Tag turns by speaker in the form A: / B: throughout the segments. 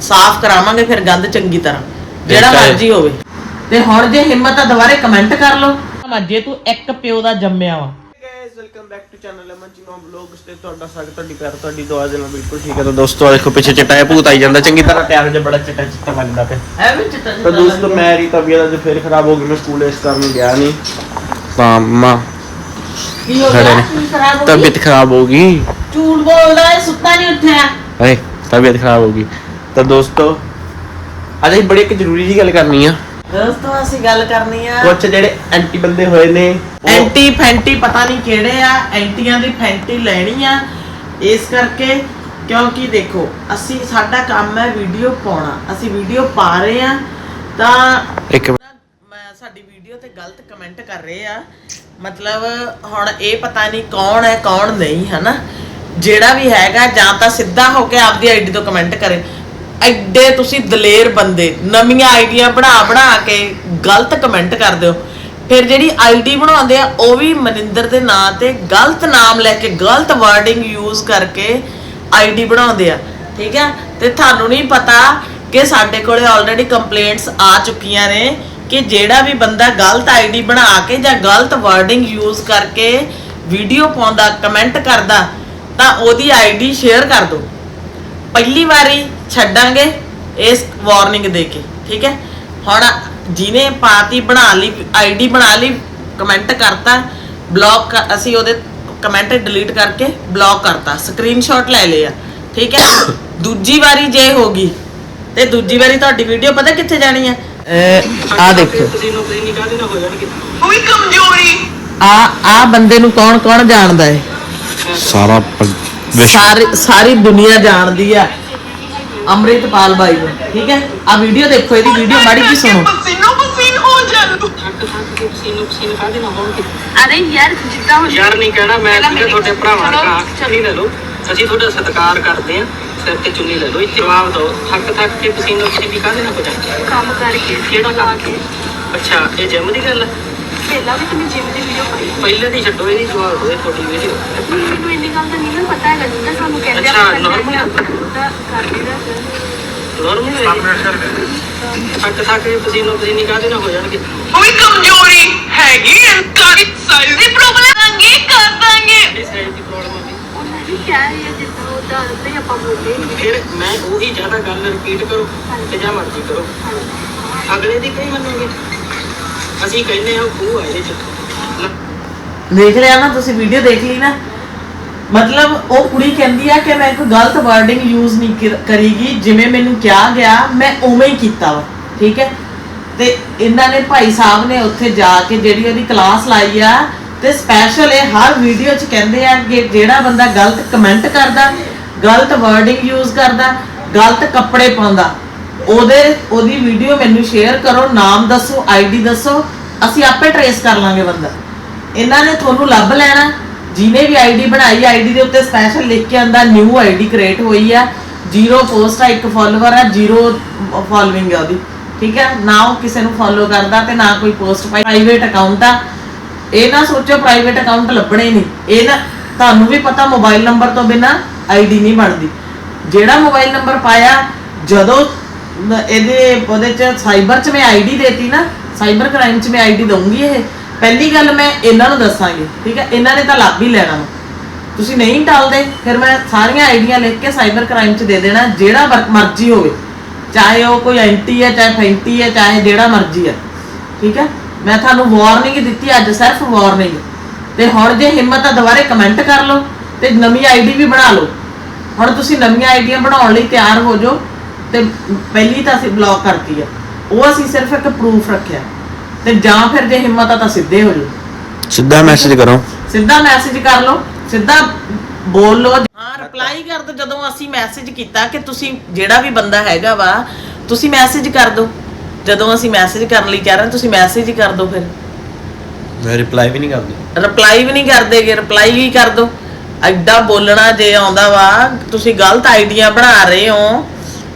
A: ਸਾਫ਼ ਕਰਾਵਾਂਗੇ ਫਿਰ ਗੰਦ ਚੰਗੀ ਤਰ੍ਹਾਂ। ਜਿਹੜਾ। ਮਰਜ਼ੀ ਹੋਵੇ। ਤੇ ਹੁਣ ਜੇ ਹਿੰਮਤ ਆ ਦੁਬਾਰੇ ਕਮੈਂਟ ਕਰ ਲਓ। ਜੇ ਤੂੰ ਇੱਕ ਪਿਓ ਦਾ ਜੰਮਿਆ ਵਾ।
B: Guys welcome back to channel Aman Cheeno vlogs ਤੇ ਤੁਹਾਡਾ ਸਵਾਗਤ ਤੁਹਾਡੀ ਪਿਆਰ ਤੁਹਾਡੀ ਦੁਆ ਦੇ ਨਾਲ ਬਿਲਕੁਲ ਠੀਕ ਹੈ। ਤਾਂ ਦੋਸਤੋ ਆਹ ਦੇਖੋ ਪਿੱਛੇ ਚਟਾਇਆ ਭੂਤ ਆਈ ਜਾਂਦਾ। ਚੰਗੀ ਤਰ੍ਹਾਂ ਤਿਆਰ ਜਿਹਾ ਬੜਾ ਚਟਾ ਚਿੱਟਾ ਲੱਗਦਾ ਪਿਆ।
A: ਐ ਵੀ ਚਿੱਟਾ
B: ਤਾਂ ਦੋਸਤੋ ਮੇਰੀ ਤਬੀਅਤ ਅੱਜ ਫਿਰ ਖਰਾਬ ਹੋ ਗਈ ਮੈਂ ਸਕੂਲ ਇਸ ਕਾਰਨ ਗਿਆ ਨਹੀਂ। ਤਾਂ ਮਾਂ
A: ਕੀ ਹੋ
B: ਖੜੇ
A: ਗਿਆ
B: ਨੇ।
A: ਕੀ ਖਰਾਬ ਹੋ ਗਈ?
B: ਤਬੀਅਤ ਖਰਾਬ ਹੋ ਗਈ।
A: ਝੂਠ ਬੋਲਦਾ ਹੈ ਸੁੱਤਾ ਨਹੀਂ ਉੱਠਿਆ।
B: ਹਾਏ ਤਬੀਅਤ ਖਰਾਬ ਹੋ ਗਈ। ਤਾਂ ਦੋਸਤੋ ਅੱਜ ਅਸੀਂ ਬੜੀ ਇੱਕ ਜ਼ਰੂਰੀ ਜੀ ਗੱਲ ਕਰਨੀ ਆ।
A: ਦੋਸਤੋ ਅਸੀਂ ਗੱਲ ਕਰਨੀ ਆ।
B: ਕੁਝ ਜਿਹੜੇ ਐਂਟੀ ਬੰਦੇ ਹੋਏ ਨੇ ਉਹ-
A: ਐਂਟੀ ਫੈਂਟੀ ਪਤਾ ਨਹੀਂ ਕਿਹੜੇ ਆ ਐਂਟੀਆਂ ਦੀ ਫੈਂਟੀ ਲੈਣੀ ਆ। ਇਸ ਕਰਕੇ ਕਿਉਂਕਿ ਦੇਖੋ ਅਸੀਂ ਸਾਡਾ ਕੰਮ ਹੈ ਵੀਡੀਓ ਪਾਉਣਾ। ਅਸੀਂ ਵੀਡੀਓ ਪਾ ਰਹੇ ਆ ਤਾਂ
B: ਇੱਕ
A: ਮੈਂ ਸਾਡੀ ਵੀਡੀਓ ਤੇ ਗਲਤ ਕਮੈਂਟ ਕਰ ਰਹੇ ਆ। ਮਤਲਬ ਹੁਣ ਇਹ ਪਤਾ ਨਹੀਂ ਕੌਣ ਹੈ ਕੌਣ ਨਹੀਂ ਹਨਾ? ਜਿਹੜਾ ਵੀ ਹੈਗਾ ਜਾਂ ਤਾਂ ਸਿੱਧਾ ਹੋ ਕੇ ਆਪਦੀ ਆਈਡੀ ਤੋਂ ਕਮੈਂਟ ਕਰੇ। ਐਡੇ ਤੁਸੀਂ ਦਲੇਰ ਬੰਦੇ, ਨਵੀਆਂ ਆਈਡੀਆਂ ਬਣਾ ਬਣਾ ਕੇ ਗਲਤ ਕਮੈਂਟ ਕਰ ਦਿਓ ਫਿਰ ਜਿਹੜੀ ਆਈਡੀ ਬਣਾਉਂਦੇ ਆ, ਉਹ ਵੀ ਮਨਿੰਦਰ ਦੇ ਨਾਂ ਤੇ ਗਲਤ ਨਾਮ ਲੈ ਕੇ, ਗਲਤ ਵਰਡਿੰਗ ਯੂਜ਼ ਕਰਕੇ ਆਈਡੀ ਬਣਾਉਂਦੇ ਆ। ਠੀਕ ਹੈ ਤੇ ਤੁਹਾਨੂੰ ਨਹੀਂ ਪਤਾ ਕਿ ਸਾਡੇ ਕੋਲੇ ਆਲਰੇਡੀ ਕੰਪਲੇਂਟਸ ਆ ਚੁੱਕੀਆਂ ਨੇ ਕਿ ਜਿਹੜਾ ਵੀ ਬੰਦਾ ਗਲਤ ਆਈਡੀ ਬਣਾ ਕੇ ਜਾਂ ਗਲਤ ਵਰਡਿੰਗ ਯੂਜ਼ ਕਰਕੇ ਵੀਡੀਓ ਪਾਉਂਦਾ ਕਮੈਂਟ ਕਰਦਾ, ਤਾਂ ਉਹਦੀ ਆਈਡੀ ਸ਼ੇਅਰ ਕਰ ਦਿਓ। ਪਹਿਲੀ ਵਾਰੀ ਛੱਡਾਂਗੇ ਇਸ ਵਾਰਨਿੰਗ ਦੇ ਕੇ ਠੀਕ ਹੈ? ਹੁਣ ਜਿਹਨੇ ਪਾਤੀ ਬਣਾ ਲਈ ਆਈਡੀ ਬਣਾ ਲਈ ਕਮੈਂਟ ਕਰਤਾ ਬਲੌਕ ਅਸੀਂ ਉਹਦੇ ਕਮੈਂਟ ਡਿਲੀਟ ਕਰਕੇ ਬਲੌਕ ਕਰਤਾ ਸਕਰੀਨਸ਼ਾਟ ਲੈ ਲਿਆ ਠੀਕ ਹੈ? ਦੂਜੀ ਵਾਰੀ ਜੇ ਹੋਗੀ ਤੇ ਦੂਜੀ ਵਾਰੀ ਤੁਹਾਡੀ ਵੀਡੀਓ ਪਤਾ ਕਿੱਥੇ ਜਾਣੀ ਹੈ ਆ ਦੇਖੋ।
C: ਕੋਈ ਕਮਜ਼ੋਰੀ।
A: ਆ ਆ ਬੰਦੇ ਨੂੰ ਕੌਣ ਕੌਣ ਜਾਣਦਾ ਹੈ
B: ਸਾਰਾ
A: ਸਾਰੀ ਸਾਰੀ ਦੁਨੀਆ ਜਾਣਦੀ ਆ ਅੰਮ੍ਰਿਤਪਾਲ ਬਾਈ ਨੂੰ ਠੀਕ ਹੈ? ਆ ਵੀਡੀਓ ਦੇਖੋ ਇਹਦੀ ਵੀਡੀਓ ਮਾੜੀ ਜੀ ਸੁਣੋ।
C: ਪਸੀਨੋ ਪਸੀਨ ਹੋ ਜਾਣ
D: ਅਰੇ ਯਾਰ ਜਿੱਦਾਂ ਹੁਣ
E: ਯਾਰ ਨਹੀਂ ਕਹਿਣਾ ਮੈਂ ਤੁਹਾਡੇ ਭਰਾਵਾਂ
D: ਚਲੋ,
E: ਦਾ
D: ਚਲੋ।
E: ਨਹੀਂ ਲੈ ਲਓ। ਅਸੀਂ ਤੁਹਾਡਾ ਸਤਿਕਾਰ ਕਰਦੇ ਆ ਸਿਰ ਤੇ ਚੁੰਨੀ ਲੈ ਲਓ। ਇੱਥੇ ਜਵਾਬ ਦਿਓ ਥੱਕ ਥੱਕ ਕੇ ਪਸੀਨੋ ਪਸੀਨੀ ਕਾਹਦੇ ਨਾਲ ਹੋ ਜਾਂਦੇ
D: ਕੰਮ ਕਰਕੇ
E: ਕਿਹੜਾ
D: ਲਾ
E: ਕੰਮ
D: ਕੇ।
E: ਅੱਛਾ ਇਹ ਜਿਮ ਦੀ ਗੱਲ ਹੈ?
D: ਪਹਿਲਾਂ ਵੀ ਤੁਸੀਂ ਜਿਮ ਦੀ ਵੀਡੀਓ ਪਾਈ
E: ਪਹਿਲੇ ਦੀ ਛੱਡੋ ਇਹਦੀ ਜਵਾਬ ਦਿਓ ਇਹ ਤੁਹਾਡੀ ਵੀਡੀਓ
D: ਮੈਨੂੰ ਇੰਨੀ ਗੱਲ ਦਾ ਨਹੀਂ ਨਾ ਪਤਾ ਹੈਗਾ ਜਿੱਦਾਂ ਸਾਨੂੰ ਕਹਿੰਦੇ
E: ਅੱਛਾ,
D: ਆਪਾਂ
E: normal ਹੈ।
D: ਉਹਦਾ ਕਰਦੇ ਦਾ
E: ਨਾਰਮਲ ਹੈ ਥੱਕ ਥੱਕ ਕੇ ਪਸੀਨੋ ਪਸੀਨੀ ਕਾਹਦੇ ਨਾਲ ਹੋ ਜਾਣਗੇ।
C: ਕੋਈ ਕਮਜ਼ੋਰੀ ਹੈਗੀ ਇਨਕਾਰੀ ਸਾਈਜ਼ ਦੀ ਪ੍ਰੋਬਲਮ ਆਂਗੇ ਕਰ ਦਾਂਗੇ।
E: ਇਸ ਸਾਈਡ ਦੀ ਪ੍ਰੋਬਲਮ ਆ ਗਈ
D: ਉਹਨਾਂ ਨੇ ਕਿਹਾ ਹੈ ਜਿੱਦਾਂ ਉਹਦਾ ਨਹੀਂ ਆਪਾਂ ਬੋਲੇ
E: ਫਿਰ ਮੈਂ ਉਹੀ ਜ਼ਿਆਦਾ ਗੱਲ ਰਿਪੀਟ ਕਰੋ ਤੇ ਜਾਂ ਮਰਜ਼ੀ ਕਰੋ। ਅਗਲੇ ਦੀ ਕਈ ਮੰਨੋਗੇ? ਅਸੀਂ ਕਹਿੰਦੇ ਆ ਉਹ ਆ ਇਹਦੇ ਚ।
A: ਦੇਖ ਲਿਆ ਨਾ, ਤੁਸੀਂ ਵੀਡੀਓ ਦੇਖ ਲਈ ਨਾ। ਮਤਲਬ ਉਹ ਕੁੜੀ ਕਹਿੰਦੀ ਆ ਕਿ ਮੈਂ ਕੋਈ ਗਲਤ ਵਰਡਿੰਗ ਯੂਜ਼ ਨਹੀਂ ਕਰ- ਕਰੀਗੀ। ਜਿਵੇਂ ਮੈਨੂੰ ਕਿਹਾ ਗਿਆ, ਮੈਂ ਉਵੇਂ ਹੀ ਕੀਤਾ ਵਾ। ਠੀਕ ਹੈ? ਤੇ ਇਹਨਾਂ ਨੇ ਭਾਈ ਸਾਹਿਬ ਨੇ ਉੱਥੇ ਜਾ ਕੇ ਜਿਹੜੀ ਉਹਦੀ ਕਲਾਸ ਲਾਈ ਆ, ਤੇ ਸਪੈਸ਼ਲ ਇਹ ਹਰ ਵੀਡੀਓ 'ਚ ਕਹਿੰਦੇ ਆ ਕਿ ਜਿਹੜਾ ਬੰਦਾ ਗਲਤ ਕਮੈਂਟ ਕਰਦਾ, ਗਲਤ ਵਰਡਿੰਗ ਯੂਜ਼ ਕਰਦਾ, ਗਲਤ ਕੱਪੜੇ ਪਾਉਂਦਾ। ਉਹਦੇ, ਉਹਦੀ ਵੀਡੀਓ ਮੈਨੂੰ ਸ਼ੇਅਰ ਕਰੋ, ਨਾਮ ਦੱਸੋ ਆਈਡੀ ਦੱਸੋ, ਅਸੀਂ ਆਪੇ ਟਰੇਸ ਕਰ ਲਾਂਗੇ ਬੰਦਾ। ਇਹਨਾਂ ਨੇ ਤੁਹਾਨੂੰ ਲੱਭ ਲੈਣਾ। ਜਿਹਨੇ ਵੀ ਆਈਡੀ ਬਣਾਈ ਆਈਡੀ ਦੇ ਉੱਤੇ ਸਪੈਸ਼ਲ ਲਿਖ ਕੇ ਆਂਦਾ ਨਿਊ ਆਈਡੀ ਕ੍ਰੀਏਟ ਹੋਈ ਆ। ਜ਼ੀਰੋ ਪੋਸਟ ਆ, ਇੱਕ ਫਾਲੋਅਰ ਆ ਜ਼ੀਰੋ ਫਾਲੋਇੰਗ ਆ ਉਹਦੀ। ਠੀਕ ਹੈ? ਨਾ ਉਹ ਕਿਸੇ ਨੂੰ ਫੋਲੋ ਕਰਦਾ ਤੇ ਨਾ ਕੋਈ ਪੋਸਟ ਪਾਈ। ਪ੍ਰਾਈਵੇਟ ਅਕਾਊਂਟ ਆ। ਇਹ ਨਾ ਸੋਚੋ ਪ੍ਰਾਈਵੇਟ ਅਕਾਊਂਟ ਲੱਭਣੇ ਨਹੀਂ। ਇਹ ਨਾ, ਤੁਹਾਨੂੰ ਵੀ ਪਤਾ ਮੋਬਾਈਲ ਨੰਬਰ ਤੋਂ ਬਿਨਾ ਆਈਡੀ ਨਹੀਂ ਬਣਦੀ। ਜਿਹੜਾ ਮੋਬਾਈਲ ਨੰਬਰ ਪਾਇਆ, ਜਦੋਂ ਨ- ਇਹਦੇ, ਉਹਦੇ ਚ ਸਾਈਬਰ ਚ ਮੈਂ ਆਈਡੀ ਦੇਤੀ ਨਾ, ਸਾਈਬਰ ਕ੍ਰਾਈਮ ਚ ਮੈਂ ਆਈਡੀ ਦਊਂਗੀ ਇਹ। ਪਹਿਲੀ ਗੱਲ ਮੈਂ ਇਹਨਾਂ ਨੂੰ ਦੱਸਾਂਗੀ, ਠੀਕ ਹੈ? ਇਹਨਾਂ ਨੇ ਤਾਂ ਲੱਭ ਹੀ ਲੈਣਾ ਵਾ। ਤੁਸੀਂ ਨਹੀਂ ਟਾਲਦੇ, ਫਿਰ ਮੈਂ ਸਾਰੀਆਂ ਆਈਡੀਆਂ ਲਿਖ ਕੇ ਸਾਈਬਰ ਕ੍ਰਾਈਮ ਚ ਦੇ ਦੇਣਾ, ਜਿਹੜਾ ਵਰ- ਮਰਜ਼ੀ ਹੋਵੇ। ਚਾਹੇ ਉਹ ਕੋਈ ਐਂਟੀ ਹੈ, ਚਾਹੇ ਫੈਂਟੀ ਹੈ, ਚਾਹੇ ਜਿਹੜਾ ਮਰਜ਼ੀ ਹੈ। ਠੀਕ ਹੈ? ਮੈਂ ਤੁਹਾਨੂੰ ਵਾਰਨਿੰਗ ਦਿੱਤੀ, ਅੱਜ ਸਿਰਫ ਵਾਰਨਿੰਗ ਤੇ ਹੁਣ ਜੇ ਹਿੰਮਤ ਆ, ਦੁਬਾਰੇ ਕਮੈਂਟ ਕਰ ਲਓ ਤੇ ਨਵੀਂ ਆਈਡੀ ਵੀ ਬਣਾ ਲਓ। ਹੁਣ ਤੁਸੀਂ ਨਵੀਆਂ ਆਈਡੀਆਂ ਬਣਾਉਣ ਲਈ ਤਿਆਰ ਹੋ ਜਾਓ। ਤੇ ਪਹਿਲੀ ਤਾਂ ਅਸੀਂ ਬਲੌਕ ਕਰਤੀ ਆ। ਉਹ ਅਸੀਂ ਸਿਰਫ ਇੱਕ ਪ੍ਰੂਫ ਰੱਖਿਆ। ਤੇ ਜਾਂ ਫਿਰ ਜੇ ਹਿੰਮਤ ਆ ਤਾਂ ਸਿੱਧੇ ਹੋ ਜਾਓ।
B: ਸਿੱਧਾ ਮੈਸੇਜ ਕਰੋ।
A: ਸਿੱਧਾ ਮੈਸੇਜ ਕਰ ਲਓ। ਸਿੱਧਾ ਬੋਲ ਲਓ। ਹਾਂ ਰਿਪਲਾਈ ਕਰ ਦਿਓ ਜਦੋਂ ਅਸੀਂ ਮੈਸੇਜ ਕੀਤਾ ਕਿ ਤੁਸੀਂ ਜਿਹੜਾ ਵੀ ਬੰਦਾ ਹੈਗਾ ਵਾ ਤੁਸੀਂ ਮੈਸੇਜ ਕਰ ਦਿਓ ਜਦੋਂ ਅਸੀਂ ਮੈਸੇਜ ਕਰਨ ਲਈ ਕਹਿ ਰਹੇ ਹਾਂ, ਤੁਸੀਂ ਮੈਸੇਜ ਹੀ ਕਰ ਦਿਓ ਫਿਰ।
B: ਮੈਂ ਰਿਪਲਾਈ ਵੀ ਨਹੀਂ ਕਰਦੀ।
A: ਰਿਪਲਾਈ ਵੀ ਨਹੀਂ ਕਰਦੇਗੇ ਰਿਪਲਾਈ ਵੀ ਕਰ ਦਿਓ ਐਡਾ ਬੋਲਣਾ ਜੇ ਆਉਂਦਾ ਵਾ ਤੁਸੀਂ ਗਲਤ ਆਈਡੀਆਂ ਬਣਾ ਰਹੇ ਹੋ।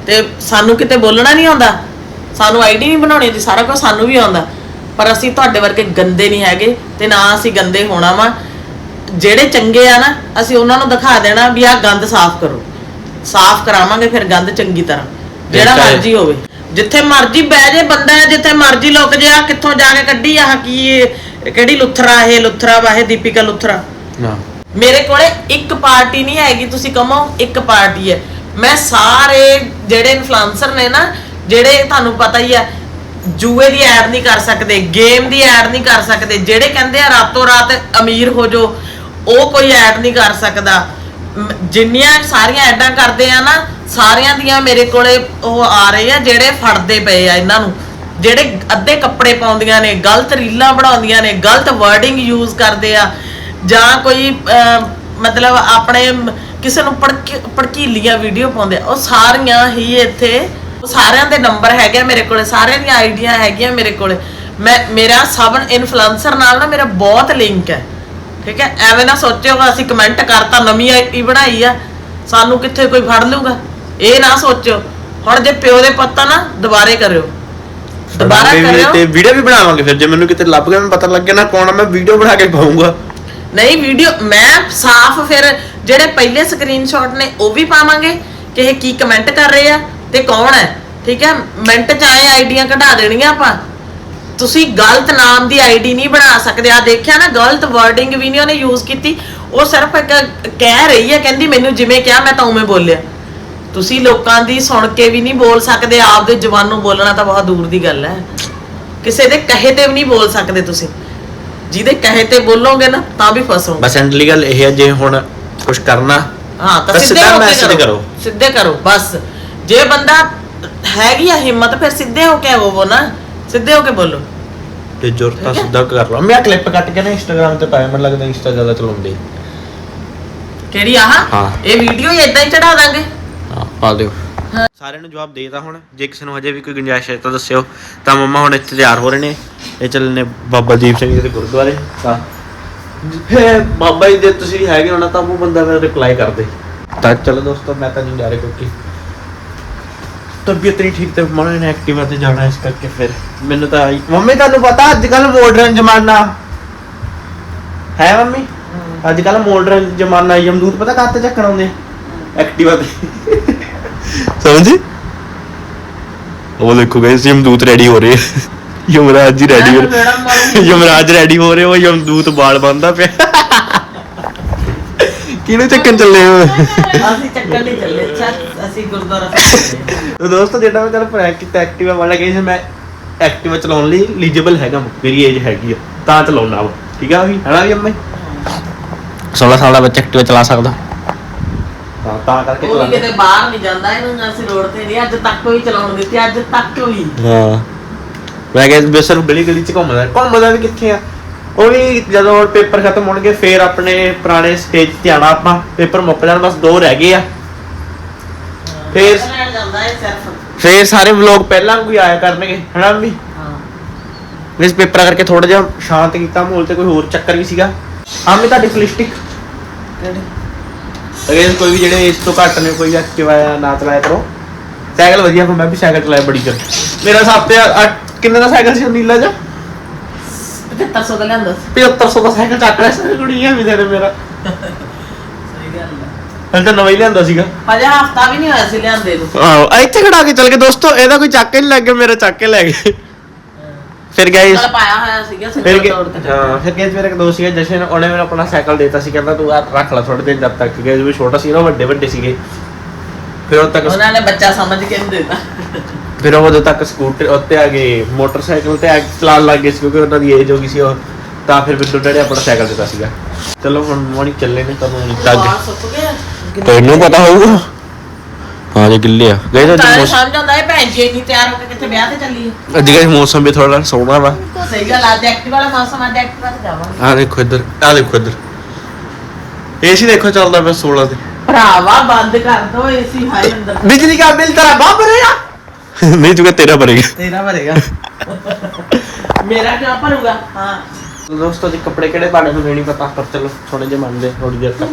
A: ਤੇ ਸਾਨੂੰ ਕਿਤੇ ਬੋਲਣਾ ਨਹੀਂ ਆਉਂਦਾ। ਸਾਨੂੰ ਆਈਡੀ ਨਹੀਂ ਬਣਾਉਣੀ ਦੀ ਸਾਰਾ ਕੁਝ ਸਾਨੂੰ ਵੀ ਆਉਂਦਾ। ਪਰ ਅਸੀਂ ਤੁਹਾਡੇ ਵਰਗੇ ਗੰਦੇ ਨਹੀਂ ਹੈਗੇ ਤੇ ਨਾ ਅਸੀਂ ਗੰਦੇ ਹੋਣਾ ਵਾ। ਜਿਹੜੇ ਚੰਗੇ ਆ ਨਾ ਅਸੀਂ ਉਹਨਾਂ ਨੂੰ ਦਿਖਾ ਦੇਣਾ ਵੀ ਆਹ ਗੰਦ ਸਾਫ਼ ਕਰੋ। ਸਾਫ਼ ਕਰਾਵਾਂਗੇ ਫਿਰ ਗੰਦ ਚੰਗੀ ਤਰ੍ਹਾਂ। ਜਿਹੜਾ ਮਰਜ਼ੀ ਹੋਵੇ। ਜਿੱਥੇ ਮਰਜ਼ੀ ਬਹਿ ਜੇ ਬੰਦਾ ਜਿੱਥੇ ਮਰਜ਼ੀ ਲੁਕ ਜੇ ਆ ਕਿੱਥੋਂ ਜਾ ਕੇ ਕੱਢੀ ਆ ਕੀ ਇਹ ਕਿਹੜੀ ਲੁੱਥਰਾ ਇਹ ਲੁੱਥਰਾ ਵਾ ਇਹ ਦੀਪਿਕਾ ਲੁੱਥਰਾ।
B: ਨਾ।
A: ਮੇਰੇ ਕੋਲੇ ਇੱਕ ਪਾਰਟੀ ਨਹੀਂ ਹੈਗੀ ਤੁਸੀਂ ਕਹੋ ਇੱਕ ਪਾਰਟੀ ਹੈ। ਮੈਂ ਸਾਰੇ ਜਿਹੜੇ ਇਨਫਲੂਐਂਸਰ ਨੇ ਨਾ, ਜਿਹੜੇ ਤੁਹਾਨੂੰ ਪਤਾ ਹੀ ਹੈ ਜੂਏ ਦੀ ਐਡ ਨਹੀਂ ਕਰ ਸਕਦੇ ਗੇਮ ਦੀ ਐਡ ਨਹੀਂ ਕਰ ਸਕਦੇ, ਜਿਹੜੇ ਕਹਿੰਦੇ ਆ ਰਾਤੋਂ ਰਾਤ ਅਮੀਰ ਹੋ ਜੋ ਉਹ ਕੋਈ ਐਡ ਨਹੀਂ ਕਰ ਸਕਦਾ। ਜਿੰਨੀਆਂ ਸਾਰੀਆਂ ਐਡਾਂ ਕਰਦੇ ਆ ਨਾ, ਸਾਰਿਆਂ ਦੀਆਂ ਮੇਰੇ ਕੋਲੇ ਉਹ ਆ ਰਹੇ ਆ, ਜਿਹੜੇ ਫੜਦੇ ਪਏ ਆ ਇਹਨਾਂ ਨੂੰ। ਜਿਹੜੇ ਅੱਧੇ ਕੱਪੜੇ ਪਾਉਂਦੀਆਂ ਨੇ, ਗਲਤ ਰੀਲਾਂ ਬਣਾਉਂਦੀਆਂ ਨੇ, ਗਲਤ ਵਰਡਿੰਗ ਯੂਜ਼ ਕਰਦੇ ਆ, ਜਾਂ ਕੋਈ ਮਤਲਬ ਆਪਣੇ ਕਿਸੇ ਨੂੰ ਭੜਕ- ਭੜਕੀਲੀਆਂ ਵੀਡੀਓ ਪਾਉਂਦੇ ਆ। ਉਹ ਸਾਰੀਆਂ ਹੀ ਇੱਥੇ ਉਹ ਸਾਰਿਆਂ ਦੇ ਨੰਬਰ ਹੈਗੇ ਆ ਮੇਰੇ ਕੋਲੇ ਸਾਰਿਆਂ ਦੀਆਂ ਆਈਡੀਆਂ ਹੈਗੀਆਂ ਮੇਰੇ ਕੋਲੇ। ਮੈਂ ਮੇਰਾ ਸਭ ਇਨਫਲੂਐਂਸਰ ਨਾਲ ਨਾ ਮੇਰਾ ਬਹੁਤ ਲਿੰਕ ਹੈ। ਠੀਕ ਹੈ? ਐਵੇਂ ਨਾ ਸੋਚਿਓ ਕਿ ਅਸੀਂ ਕਮੈਂਟ ਕਰਤਾ ਨਵੀਂ ਆਈਡੀ ਬਣਾਈ ਆ। ਸਾਨੂੰ ਕਿੱਥੇ ਕੋਈ ਫੜ ਲੂਗਾ ਇਹ ਨਾ ਸੋਚਿਓ। ਹੁਣ ਜੇ ਪਿਓ ਦੇ ਪੱਤਾ ਨਾ ਦੁਬਾਰੇ ਕਰਿਓ। ਦੁਬਾਰਾ
B: ਤੇ
A: ਕਰਿਓ।
B: ਵੀਡੀਓ ਵੀ ਬਣਾਵਾਂਗੇ ਫਿਰ। ਜੇ ਮੈਨੂੰ ਕਿਤੇ ਲੱਭ ਗਿਆ ਮੈਨੂੰ ਪਤਾ ਲੱਗ ਗਿਆ ਨਾ ਕੌਣ ਆ ਮੈਂ ਵੀਡੀਓ ਬਣਾ ਕੇ ਪਾਉਂਗਾ
A: ਨਹੀਂ ਵੀਡੀਓ ਮੈਂ ਸਾਫ਼ ਫਿਰ ਜਿਹੜੇ ਪਹਿਲੇ ਸਕਰੀਨਸ਼ਾਟ ਨੇ, ਉਹ ਵੀ ਪਾਵਾਂਗੇ ਕਿ ਇਹ ਕੀ ਕਮੈਂਟ ਕਰ ਰਹੇ ਆ ਤੇ ਕੌਣ ਹੈ, ਠੀਕ ਹੈ? ਮਿੰਟ ਚ ਆਏ ਆਈਡੀਆਂ ਕਢਾ ਦੇਣੀਆਂ ਆਪਾਂ। ਤੁਸੀਂ ਗਲਤ ਨਾਮ ਦੀ ਆਈਡੀ ਨਹੀਂ ਬਣਾ ਸਕਦੇ। ਆ ਦੇਖਿਆ ਨਾ, ਗਲਤ ਵਰਡਿੰਗ ਵੀ ਨਹੀਂ ਉਹਨੇ ਯੂਜ਼ ਕੀਤੀ। ਉਹ ਸਿਰਫ ਇੱਕ ਕਹਿ ਰਹੀ ਹੈ, ਕਹਿੰਦੀ ਮੈਨੂੰ ਜਿਵੇਂ ਕਿਹਾ, ਮੈਂ ਤਾਂ ਉਵੇਂ ਬੋਲਿਆ। ਤੁਸੀਂ ਲੋਕਾਂ ਦੀ ਸੁਣ ਕੇ ਵੀ ਨਹੀਂ ਬੋਲ ਸਕਦੇ ਆਪਦੇ ਜ਼ਬਾਨੋਂ ਬੋਲਣਾ ਤਾਂ ਬਹੁਤ ਦੂਰ ਦੀ ਗੱਲ ਹੈ। ਕਿਸੇ ਦੇ ਕਹੇ ਤੇ ਵੀ ਨਹੀਂ ਬੋਲ ਸਕਦੇ ਤੁਸੀਂ। ਜਿਹਦੇ ਕਹੇ ਤੇ ਬੋਲੋਗੇ ਨਾ, ਤਾਂ ਵੀ ਫਸੋਗੇ।
B: ਬਸ ਐਂਡਲੀ ਗੱਲ ਇਹ ਹੈ, ਜੇ ਹੁਣ ਕੁਝ ਕਰਨਾ।
A: ਹਾਂ ਤਾਂ ਸਿੱਧੇ ਹੋ ਕੇ ਕਰੋ। ਸਿੱਧੇ ਕਰੋ ਬਸ। ਜੇ ਬੰਦਾ ਹੈਗੀ ਆ ਹਿੰਮਤ ਫਿਰ ਸਿੱਧੇ ਹੋ ਕੇ ਹੋਵੋ ਨਾ। ਸਿੱਧੇ ਹੋ ਕੇ ਬੋਲੋ।
B: ਤੇ ਜ਼ਰੂਰਤ
A: ਹੈ।
B: ਸਿੱਧਾ ਕਰ ਲਓ। ਮੈਂ ਕਲਿੱਪ ਕੱਟ ਕੇ ਨਾ ਇੰਸਟਾਗ੍ਰam ਤੇ ਪਾਇਆ ਮੈਨੂੰ ਲੱਗਦਾ ਇੰਸਟਾ ਜ਼ਿਆਦਾ ਚਲਾਉਂਦੇ।
A: ਕਿਹੜੀ ਆਹ?
B: ਹਾਂ।
A: ਇਹ ਵੀਡੀਓ ਹੀ ਇਦਾਂ ਹੀ ਚੜਾ ਦਾਂਗੇ।
B: ਹਾਂ ਪਾ ਦਿਓ। ਸਾਰਿਆਂ ਨੂੰ ਜਵਾਬ ਦੇਤਾ ਹੁਣ। ਜੇ ਕਿਸੇ ਨੂੰ ਹਜੇ ਵੀ ਕੋਈ ਗੁੰਜਾਇਸ਼ ਹੈ ਤਾਂ ਦੱਸਿਓ। ਤਾਂ ਮੰਮਾ ਹੁਣ ਇੱਥੇ ਤਿਆਰ ਹੋ ਰਹੇ ਨੇ। ਇਹ ਚੱਲੇ ਨੇ ਬਾਬਾ ਦੀਪ ਸਿੰਘ ਜੀ ਦੇ ਗੁਰਦੁਆਰੇ। ਤਾਂ ਫਿਰ ਬਾਬਾ ਜੀ ਦੇ ਤੁਸੀਂ ਹੈਗੇ ਹੋਣਾ ਤਾਂ ਉਹ ਬੰਦਾ ਮੇਰਾ ਰਿਪਲਾਈ ਕਰਦੇ। ਤਾਂ ਚਲੋ ਦੋਸਤੋ ਮੈਂ ਤਾਂ ਨਹੀਂ ਜਾ ਰਿਹਾ ਕਿਉਂਕਿ ਤਬੀਅਤ ਨਹੀਂ ਠੀਕ ਤੇ ਮਨ ਨੇ ਐਕਟਿਵਾ ਤੇ ਜਾਣਾ ਇਸ ਕਰਕੇ ਫਿਰ। ਮੈਨੂੰ ਤਾਂ ਆਈ ਮੰਮੀ ਤੁਹਾਨੂੰ ਪਤਾ ਅੱਜ ਕੱਲ ਮਾਡਰਨ ਜ਼ਮਾਨਾ। ਹੈ ਮੰਮੀ? ਅੱਜ ਕੱਲ ਮਾਡਰਨ ਜ਼ਮਾਨਾ ਯਮਦੂਤ ਪਤਾ ਕਾਤੇ ਚੱਕਣ ਆਉਂਦੇ? ਐਕਟਿਵਾ ਤੇ। ਸਮਝੀ? ਉਹ ਦੇਖੋ ਗਾਇਸ ਯਮਦੂਤ ਰੈਡੀ ਹੋ ਰਹੇ। ਯਮਰਾਜ ਜੀ ਰੈਡੀ ਹੋ ਰਹੇ। ਯਮਰਾਜ ਰੈਡੀ ਹੋ ਰਹੇ ਉਹ ਯਮਦੂਤ ਬਾਲ ਬੰਨਦਾ ਪਿਆ। ਕਿਹਨੂੰ ਚੱਕਣ ਚੱਲੇ ਹੋ?
A: ਅਸੀਂ ਚੱਕਰ ਨਹੀਂ ਚੱਲੇ ਅਸੀਂ ਗੁਰਦੁਆਰਾ ਸਾਹਿਬ। ਚੱਲੇ
B: ਤਾਂ ਦੋਸਤੋ ਜਿਹੜਾ ਮੈਂ ਕੱਲ ਪ੍ਰੈਂਕ ਕੀਤਾ ਐਕਟਿਵਾ ਵਾਲਾ ਕਹੀ ਸੀ ਮੈਂ ਐਕਟਿਵਾ ਚਲਾਉਣ ਲਈ ਐਲੀਜੀਬਲ ਹੈਗਾ ਮੇਰੀ ਏਜ ਹੈਗੀ ਆ ਤਾਂ ਚਲਾਉਣਾ ਵਾ ਠੀਕ ਆ ਵੀ ਹੈਨਾ ਵੀ ਅੰਮਾ? 16 ਸਾਲ ਦਾ ਬੱਚਾ ਐਕਟਿਵਾ ਚਲਾ ਸਕਦਾ। ਹਾਂ ਤਾਂ ਕਰਕੇ
A: ਕਿਤੇ ਬਾਹਰ ਨਹੀਂ ਜਾਂਦਾ ਇਹਨੂੰ ਅਸੀਂ ਰੋਡ ਤੇ ਨਹੀਂ ਅੱਜ ਤੱਕ ਕੋਈ ਚਲਾਉਣ ਦਿੱਤੀ ਅੱਜ ਤੱਕ ਵੀ
B: ਹਾਂ। ਮੈਂ ਕਿਹਾ ਬੇਸਰ ਗਲੀ ਗਲੀ ਚ ਘੁੰਮਦਾ ਘੁੰਮਦਾ ਵੀ ਕਿੱਥੇ ਆ? ਉਹ ਵੀ ਜਦੋਂ ਪੇਪਰ ਖਤਮ ਹੋਣਗੇ ਫੇਰ ਆਪਣੇ ਪੁਰਾਣੇ ਸਟੇਜ ਤੇ ਆਣਾ ਆਪਾਂ। ਪੇਪਰ ਮੁੱਕ ਜਾਣ ਬਸ ਦੋ ਰਹਿ ਗਏ ਆ। ਫੇਰ ਫੇਰ ਸਾਰੇ ਵਲੌਗ ਪਹਿਲਾਂ ਕੋਈ ਆਇਆ ਕਰਨਗੇ ਹਨਾ ਵੀ?
A: ਹਾਂ।
B: ਇਸ ਪੇਪਰ ਕਰਕੇ ਥੋੜਾ ਜਿਹਾ ਸ਼ਾਂਤ ਕੀਤਾ ਮਾਹੌਲ ਤੇ ਕੋਈ ਹੋਰ ਚੱਕਰ ਵੀ ਸੀਗਾ। ਹਾਂ ਮੈਂ ਤੁਹਾਡੀ ਪਲਿਸਟਿਕ
A: ਕਿਹੜੇ?
B: ਅਗੇਨ ਕੋਈ ਵੀ ਜਿਹੜੇ ਇਸ ਤੋਂ ਘੱਟ ਨੇ ਕੋਈ ਐਕਟਿਵਾ ਨਾ ਚਲਾਇਆ ਕਰੋ। ਸਾਈਕਲ ਵਧੀਆ ਪਰ ਮੈਂ ਵੀ ਸਾਈਕਲ ਚਲਾਇਆ ਬੜੀ ਚਿਰ ਮੇਰਾ ਸਭ ਤੋਂ ਆ- ਕਿੰਨੇ ਦਾ ਸਾਈਕਲ ਸੀ ਉਹ ਨੀਲਾ ਜਿਹਾ?
A: 7500 ਦਾ ਲਿਆਂਦਾ ਸੀ।
B: 7500 ਦਾ ਸਾਈਕਲ ਚੱਕ ਰਿਹਾ ਸੀ ਕੁੜੀਆਂ ਵੀ ਦੇ ਮੇਰਾ।
A: ਸਹੀ ਗੱਲ ਹੈ
B: ਹਲ ਤਾਂ ਨਵਾਂ ਹੀ ਲਿਆਂਦਾ ਸੀਗਾ।
A: ਹਜੇ ਹਫਤਾ ਵੀ ਨਹੀਂ ਹੋਇਆ ਸੀ ਲਿਆਂਦੇ ਨੂੰ।
B: ਆਹੋ ਇੱਥੇ ਖੜਾ ਕੇ ਚੱਲ ਕੇ ਦੋਸਤੋ ਇਹਦਾ ਕੋਈ ਚੱਕ ਹੀ ਨਹੀਂ ਲੱਗ ਗਿਆ ਮੇਰਾ ਚੱਕ ਕੇ ਲੈ ਗਏ। ਫਿਰ ਗਏ
A: ਪਾਇਆ ਹੋਇਆ ਸੀਗਾ
B: ਫਿਰ
A: ਸਿੱਧਾ
B: ਗਏ
A: ਕੇ
B: ਹਾਂ ਫਿਰ ਗਏ ਮੇਰੇ ਇੱਕ ਦੋਸਤ ਸੀਗਾ ਜਸ਼ਨ। ਉਹਨੇ ਮੈਨੂੰ ਆਪਣਾ ਸਾਈਕਲ ਦੇਤਾ ਸੀ ਕਹਿੰਦਾ ਤੂੰ ਆ ਰੱਖ ਲੈ ਥੋੜੇ ਦਿਨ ਜਦ ਤੱਕ ਗਏ ਵੀ ਛੋਟਾ ਸੀ ਨਾ ਵੱਡੇ ਵੱਡੇ ਸੀਗੇ। ਫਿਰ ਉਹ ਤੱਕ
A: ਉਹਨਾਂ ਨੇ ਬੱਚਾ ਸਮਝ ਕੇ ਨਹੀਂ ਦਿੱਤਾ।
B: ਫਿਰ ਉਹ ਉਦੋਂ ਤੱਕ ਸਕੂਟਰ ਉੱਤੇ ਆ ਗਏ ਮੋਟਰਸਾਈਕਲ ਤੇ ਆ ਕੇ ਚਲਾਉਣ ਲੱਗ ਗਏ ਸੀ ਕਿਉਂਕਿ ਉਹਨਾਂ ਦੀ ਏਜ ਹੋ ਗਈ ਸੀ ਉਹ ਤਾਂ ਫਿਰ ਬਿੰਦੂ ਡੜੇ ਆਪਣਾ ਸਾਈਕਲ ਦਿੱਤਾ ਸੀਗਾ। ਚਲੋ ਹੁਣ ਮੋਣੀ ਚੱਲੇ ਨੇ ਤੁਹਾਨੂੰ
A: ਬਾਹਰ ਸੁੱਕ ਗਿਆ
B: ਤੈਨੂੰ ਪਤਾ ਹੋਊਗਾ। ਹਾਂ ਜੇ ਗਿੱਲੇ ਆ। ਗਏ ਤਾਂ
A: ਤਾਂ
B: ਅੱਜ
A: ਸਮਝ ਆਉਂਦਾ ਹੈ ਭੈਣ ਜੀ ਇੰਨੀ ਤਿਆਰ ਹੋ ਕੇ ਕਿੱਥੇ ਵਿਆਹ ਤੇ ਚੱਲੀ ਹੈ
B: ਅੱਜ ਗਏ ਮੌਸਮ ਵੀ ਥੋੜਾ ਸੋਹਣਾ ਵਾ।
A: ਸਹੀ ਗੱਲ ਆ ਐਕਟਿਵ ਵਾਲਾ ਮੌਸਮ ਅੱਜ ਐਕਟਿਵ ਤੇ ਜਾਵਾਂਗੇ।
B: ਆ ਦੇਖੋ ਇੱਧਰ ਆ ਦੇਖੋ ਇੱਧਰ। ਏਸੀ ਦੇਖੋ ਚੱਲਦਾ ਪਿਆ 16 ਤੇ।
A: ਭਰਾਵਾ ਬੰਦ ਕਰ ਦੋ ਏਸੀ ਹਾਈ ਅੰਦਰ।
B: ਬਿਜਲੀ ਦਾ ਬਿੱਲ ਤੇਰਾ ਬਾਪ ਭਰੇਗਾ ਨਹੀਂ ਤੂੰ ਤੇਰਾ ਭਰੇਗਾ
A: ਤੇਰਾ ਭਰੇਗਾ ਮੇਰਾ ਕਿਉਂ ਭਰੂਗਾ ਹਾਂ।
B: ਦੋਸਤੋ ਜੀ ਕੱਪੜੇ ਕਿਹੜੇ ਪਾਣੇ ਨੂੰ ਨਹੀਂ ਪਤਾ ਪਰ ਚਲੋ ਥੋੜੇ ਜਿਹਾ ਮੰਨਦੇ ਥੋੜੀ ਦੇਰ ਤੱਕ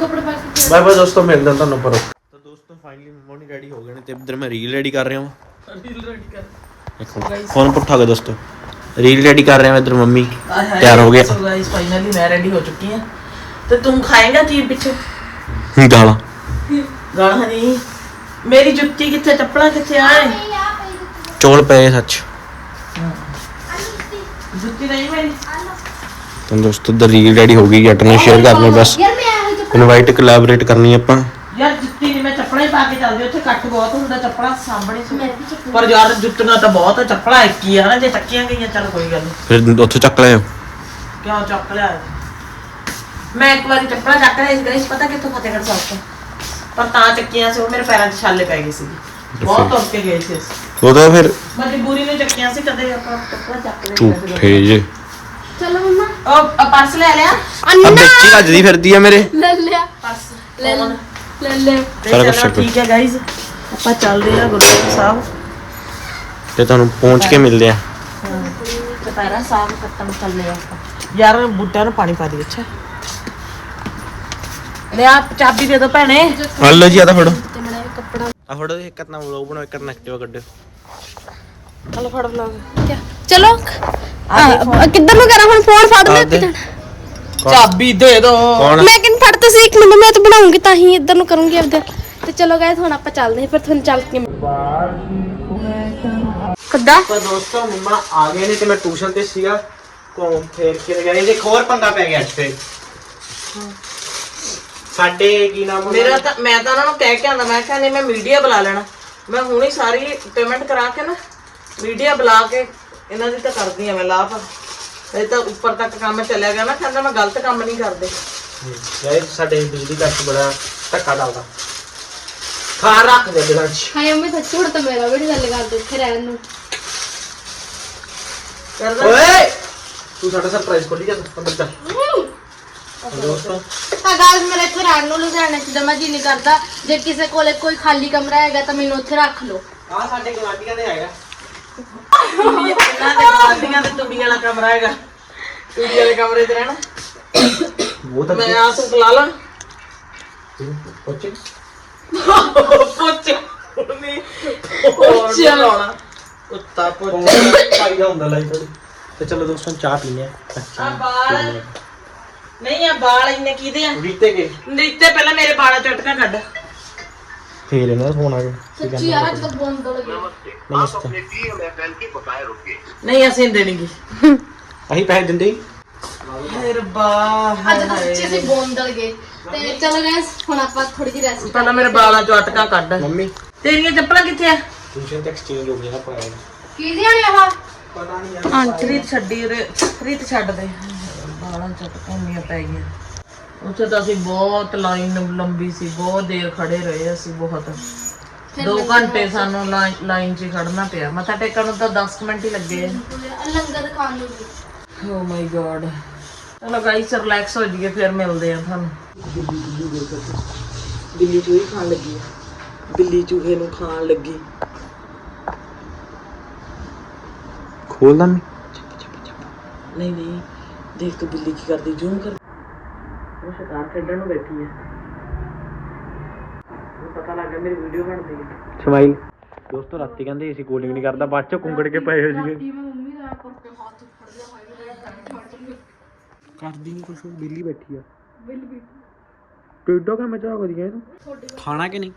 B: ਬਾਏ ਬਾਏ ਦੋਸਤੋ ਮਿਲਦੇ ਹਾਂ ਤੁਹਾਨੂੰ ਪਰੋ। ਤਾਂ ਦੋਸਤੋ ਫਾਈਨਲੀ ਮੰਮਾ ਰੈਡੀ ਹੋ ਗਏ ਨੇ ਤੇ ਇੱਧਰ ਮੈਂ ਰੀਲ ਰੈਡੀ ਕਰ ਰਿਹਾ ਹਾਂ। ਦੇਖੋ ਫੋਨ ਪੁੱਠਾ ਗਿਆ ਦੋਸਤੋ। ਰੀਲ ਰੈਡੀ ਕਰ ਰਿਹਾ ਹਾਂ ਇੱਧਰ ਮੰਮੀ। ਤਿਆਰ ਹੋ ਗਿਆ।
A: ਸੋ ਗਾਇਸ ਫਾਈਨਲੀ ਮੈਂ ਰੈਡੀ ਹੋ ਚੁੱਕੀ ਹਾਂ। ਤੇ ਤੂੰ ਖਾਏਗਾ ਕੀ ਪਿੱਛੇ?
B: ਗਾਲਾਂ।
A: ਗਾਣਾ ਨਹੀਂ। ਮੇਰੀ ਜੁੱਤੀ ਕਿੱਥੇ ਚੱਪਲਾਂ ਕਿੱਥੇ ਆਏ?
B: ਚੋਲ ਪਏ ਸੱਚ।
A: ਜੁੱਤੀ ਨਹੀਂ ਮੇਰੀ?
B: ਤਾਂ ਦੋਸਤੋ ਦ ਰੀਲ ਰੈਡੀ ਹੋ ਗਈ ਜੱਟ ਨੇ ਸ਼ੇਅਰ ਕਰਨੀ ਬਸ। ਇਨਵਾਈਟ ਕੋਲੈਬੋਰੇਟ ਕਰਨੀ ਆਪਾਂ।
A: ਯਾਰ ਜੁੱਤੀ ਨਹੀਂ ਮੈਂ ਚੱਪਲਾਂ ਹੀ ਪਾ ਕੇ ਚੱਲਦੀ ਉੱਥੇ ਕੱਟ ਬਹੁਤ ਹੁੰਦਾ ਚੱਪਲਾਂ ਸਾਹਮਣੇ ਸੀ। ਪਰ ਯਾਰ ਜੁੱਤੀਆਂ ਤਾਂ ਬਹੁਤ ਆ ਚੱਪਲਾਂ ਇੱਕ ਹੀ ਆ ਨਾ ਜੇ ਚੱਕੀਆਂ ਗਈਆਂ ਚੱਲ ਕੋਈ ਗੱਲ ਨਹੀਂ
B: ਫਿਰ ਉੱਥੋਂ ਚੱਕ ਲਿਆ।
A: ਕਿਉਂ ਚੱਕ ਲਿਆ? ਮੈਂ ਇੱਕ ਵਾਰੀ ਚੱਪਲਾਂ ਚੱਕ ਲਈ ਗਈ ਪਤਾ ਕਿੱਥੋਂ ਫਤਿਹਗੜ੍ਹ ਸਾਹਿਬ ਤੋਂ? ਪਰ ਤਾਂ ਚੱਕੀਆਂ ਸੀ ਉਹ ਮੇਰੇ ਪੈਰਾਂ 'ਚ ਛਾਲੇ ਪੈ ਗਏ ਸੀ। ਬਹੁਤ ਤੁਰ ਕੇ ਗਏ ਸੀ ਅਸੀਂ।
B: ਉਹ ਤਾਂ ਫਿਰ
A: ਮਜਬੂਰੀ ਨੂੰ ਚੱਕੀਆਂ ਸੀ ਕਦੇ ਆਪਾਂ ਚੱਪਲਾਂ ਚੱਕ ਲਈ
B: ਝੂਠੇ ਜੇ।
D: ਚਲੋ ਮੰਮਾ।
A: ਉਹ ਆ ਪਰਸ ਲੈ ਲਿਆ।
B: ਆ ਹੀ ਵੱਜਦੀ ਫਿਰਦੀ ਆ ਮੇਰੇ।
D: ਲੈ ਲਿਆ।
A: ਪਰਸ।
D: ਲੈ ਲੈ ਲੈ ਲੈ।
A: ਤੇ
B: ਸਾਰਾ ਕੁਛ
A: ਚਲੋ
B: ਚੱਕੋ।
A: ਠੀਕ ਹੈ ਗਾਇਜ਼ ਆਪਾਂ ਚੱਲਦੇ ਆ ਗੁਰਦੁਆਰਾ ਸਾਹਿਬ।
B: ਤੇ ਤੁਹਾਨੂੰ ਪਹੁੰਚ ਕੇ ਮਿਲਦੇ ਆ।
A: ਦੁਪਹਿਰਾ ਸਾਹਿਬ ਕੱਟਣ ਚੱਲੇ ਆ ਆਪਾਂ। ਯਾਰ ਬੂਟਿਆਂ ਨੂੰ ਪਾਣੀ ਪਾ ਦੇ ਅੱਛਾ। ਲੈ ਆ ਚਾਬੀ ਦੇ ਦੋ ਭੈਣੇ।
B: ਆ ਲਓ ਜੀ ਆ ਤਾਂ ਫੜੋ।
D: ਤੇ ਕੱਪੜਾ
B: ਆ ਫੜੋ ਇੱਕ ਨਾ ਵਲੌਗ ਬਣਾਓ ਇੱਕ ਨਾ ਐਕਟਿਵਾ ਕੱਢਿਓ।
A: ਚਲੋ ਫੜ ਲਓ
D: ਕਿਆ? ਚਲੋ। ਆ, ਕਿੱਧਰ ਨੂੰ ਕਰਾਂ? ਹੁਣ ਫੋਨ ਫੜ ਲੈ
B: ਆ ਦੇ।
A: ਚਾਬੀ ਦੇ ਦੋ।
B: ਕੌਣ?
D: ਮੈਂ ਕਿਨ ਫੜ ਤੁਸੀਂ ਇੱਕ ਮਿੰਟ ਮੈਂ ਤਾਂ ਬਣਾਉਂਗੀ ਤਾਂ ਹੀ ਇੱਧਰ ਨੂੰ ਕਰੂੰਗੀ ਆਪਦੇ। ਤੇ ਚਲੋ ਗਾਇਸ ਹੁਣ ਆਪਾਂ ਚੱਲਦੇ ਹਾਂ ਫਿਰ ਤੁਹਾਨੂੰ ਚੱਲ ਕੇ ਕਿੱਦਾਂ?
B: ਪਰ ਦੋਸਤੋ ਮੰਮਾ ਆ ਗਏ ਨੇ ਤੇ ਮੈਂ ਟਿਊਸ਼ਨ ਤੇ ਸੀਗਾ। ਘੁੰਮ ਫੇਰ ਕੇ ਗਏ ਜੇ ਖੋਰ ਪੰਗਾ ਪੈ ਗਿਆ ਅੱਜ ਤੇ ਸਾਡੇ ਕੀ ਨਾਮ ਉਹਨਾਂ
A: ਮੇਰਾ
B: ਦਾ?
A: ਤਾਂ ਮੈਂ ਤਾਂ ਉਹਨਾਂ ਨੂੰ ਕਹਿ ਕੇ ਆਂਦਾ ਮੈਂ ਕਿਹਾ ਨਹੀਂ ਮੈਂ ਮੀਡੀਆ ਬੁਲਾ ਲੈਣਾ। ਮੈਂ ਹੁਣੇ ਸਾਰੀ ਪੇਮੈਂਟ ਕਰਾ ਕੇ ਨਾ ਮੀਡੀਆ ਬੁਲਾ ਕੇ ਇਹਨਾਂ ਦੀ ਤਾਂ ਕਰਦੀ ਆ ਮੈਂ ਲਾਭ ਇਹ ਤਾਂ ਉੱਪਰ ਤੱਕ ਕੰਮ ਚੱਲਿਆ ਗਿਆ। ਨਾ ਕਹਿੰਦਾ ਮੈਂ ਗਲਤ ਕੰਮ ਨਹੀਂ ਕਰਦੇ।
B: ਯਾਰ ਸਾਡੇ ਬਿਜਲੀ ਚ ਬੜਾ ਧੱਕਾ ਚੱਲਦਾ ਖਾ ਰੱਖ ਦੇ ਦਿਲਾਂ ਚ
D: ਹਾਏ ਮੰਮੀ ਸੱਚੀ ਹੁਣ ਤਾਂ ਮੇਰਾ ਵੀ ਗੱਲ ਕਰ ਦੇ ਇੱਥੇ ਰਹਿਣ ਨੂੰ।
A: ਕਰਦਾ।
B: ਓਏ! ਤੂੰ ਸਾਡਾ ਸਰਪ੍ਰਾਈਜ਼ ਖੋਲੀ ਜਾ ਅੰਦਰ ਚੱਲ। ਦੋਸਤੋ।
D: ਤਾਂ ਗਾਇਸ ਮੇਰੇ ਇੱਥੇ ਰਹਿਣ ਨੂੰ ਲੁਧਿਆਣੇ ਚ ਜਮਾ ਜੀ ਨਹੀਂ ਕਰਦਾ। ਜੇ ਕਿਸੇ ਕੋਲੇ ਕੋਈ ਖਾਲੀ ਕਮਰਾ ਹੈਗਾ ਤਾਂ ਮੈਨੂੰ ਉੱਥੇ ਰੱਖ ਲਓ।
B: ਆ ਸਾਡੇ ਗਵਾਂਢੀਆਂ ਦੇ ਹੈਗਾ।
A: ਇਹਨਾਂ ਦੇ ਗਵਾਂਢੀਆਂ ਦੇ ਤੁਬੀ ਵਾਲਾ ਕਮਰਾ ਹੈਗਾ ਤੁਬੀ ਵਾਲੇ ਕਮਰੇ 'ਚ ਰਹਿਣਾ
B: ਉਹ ਤਾਂ
A: ਮੈਂ ਆ ਸੂਟ ਲਾ ਲਾਂ
B: ਪੁੱਛ
A: ਪੁੱਛ ਨਹੀਂ ਪੁੱਛ ਲਾਉਣਾ ਕੁੱਤਾ ਪੁੱਛ
B: ਫਾਇਦਾ ਹੁੰਦਾ ਲਾਈ ਥੋੜੀ ਤੇ ਚਲੋ ਦੋਸਤੋ ਚਾਹ ਪੀਨੇ ਆ
A: ਆ ਬਾਲ ਨਹੀਂ ਆ ਬਾਲ ਇੰਨੇ ਕੀਦੇ ਆ
B: ਰੀਤੇ ਕੇ
A: ਨੀਤੇ ਪਹਿਲਾਂ ਮੇਰੇ ਬਾਲਾਂ ਚੋਂ ਅਟਕਾ ਕੱਢ
B: ਫੇਰ ਇਹਨਾਂ ਦਾ ਫੋਨ ਆ ਗਿਆ
D: ਸੱਚੀ ਯਾਰ ਅੱਜ ਤਾਂ ਬੰਦ ਹੋ ਗਈ
B: ਨਮਸਤੇ।
A: ਨਹੀਂ ਅਸੀਂ ਦੇਣਗੇ
B: ਅਸੀਂ ਪੈਸੇ ਦਿੰਦੇ ਹੀ।
A: ਹਾਏ ਰੱਬਾ
D: ਅੱਜ ਤਾਂ ਸੱਚੀ ਅਸੀਂ ਬੋਂਦਲ ਗਏ ਤੇ ਚਲੋ ਗਾਇਸ ਹੁਣ ਆਪਾਂ ਥੋੜੀ ਜਿਹੀ ਰੈਸਟ
A: ਪਹਿਲਾਂ ਮੇਰੇ ਬਾਲਾਂ ਚੋਂ ਅਟਕਾ ਕੱਢ।
B: ਮੰਮੀ।
A: ਤੇਰੀਆਂ ਚੱਪਲਾਂ ਕਿੱਥੇ ਆ?
B: ਟਿਊਸ਼ਨ ਤੇ ਐਕਸਚੇਂਜ ਹੋ ਗਿਆ ਨਾ ਪਾਇਆ
D: ਕੀ ਦੀ ਆਹ?
B: ਪਤਾ ਨਹੀਂ ਯਾਰ
A: ਰੀਤ ਛੱਡੀ ਉਰੇ। ਰੀਤ ਛੱਡ ਦੇ। ਬਾਲਾਂ ਚ ਅਟਕਾਉਣੀਆਂ ਪੈ ਗਈਆਂ। ਉੱਥੇ ਤਾਂ ਅਸੀਂ ਬਹੁਤ ਲਾਈਨ ਲੰਬੀ ਸੀ ਬਹੁਤ ਦੇਰ ਖੜੇ ਰਹੇ ਅਸੀਂ ਬਹੁਤ। 2 ਘੰਟੇ ਸਾਨੂੰ ਲਾਈਨ 'ਚ ਹੀ ਖੜਨਾ ਪਿਆ। ਮੱਥਾ ਟੇਕਣ ਨੂੰ ਤਾਂ 10 ਮਿੰਟ ਹੀ ਲੱਗੇ।
D: ਲੰਗਰ ਖਾਣ ਨੂੰ ਵੀ।
A: ਓ ਮਾਈ ਗॉड ਚਲੋ ਗਾਈਸ ਰਿਲੈਕਸ ਹੋ ਜਾਈਏ ਫਿਰ ਮਿਲਦੇ ਆ ਤੁਹਾਨੂੰ। ਬਿੱਲੀ ਚੂਹੇ ਖਾਣ ਲੱਗੀ ਆ। ਬਿੱਲੀ ਚੂਹੇ ਨੂੰ ਖਾਣ ਲੱਗੀ।
B: ਖੋਲਦਾ ਮੈਂ
A: ਨਹੀਂ ਨਹੀਂ ਦੇਖ ਤੂੰ ਬਿੱਲੀ ਕੀ ਕਰਦੀ ਜੂਮ ਕਰ ਉਹ ਸ਼ਿਕਾਰ ਖੇਡਣ ਨੂੰ ਬੈਠੀ ਹੈ। ਉਹ ਪਤਾ ਲੱਗ ਗਿਆ ਮੇਰੀ ਵੀਡੀਓ ਬਣਦੀ ਹੈ
B: ਸਮਾਈਲ। ਦੋਸਤੋ ਰਾਤੀ ਕਹਿੰਦੇ ਅਸੀਂ ਕੋਲਿੰਗ ਨਹੀਂ ਕਰਦਾ ਬਾਅਦ ਚ ਕੁੰਗੜ ਕੇ ਪਏ ਹੋ ਜੀਗੇ ਕਰਦੀ ਨਹੀਂ ਕੁਛ ਬਿੱਲੀ ਬੈਠੀ ਆ। ਬਿੱਲੀ ਟੇਡਾ ਕੰਮ ਚਾਹ ਕਰੀ ਗਏ ਤੂੰ? ਖਾਣਾ ਕਿ ਨਹੀਂ?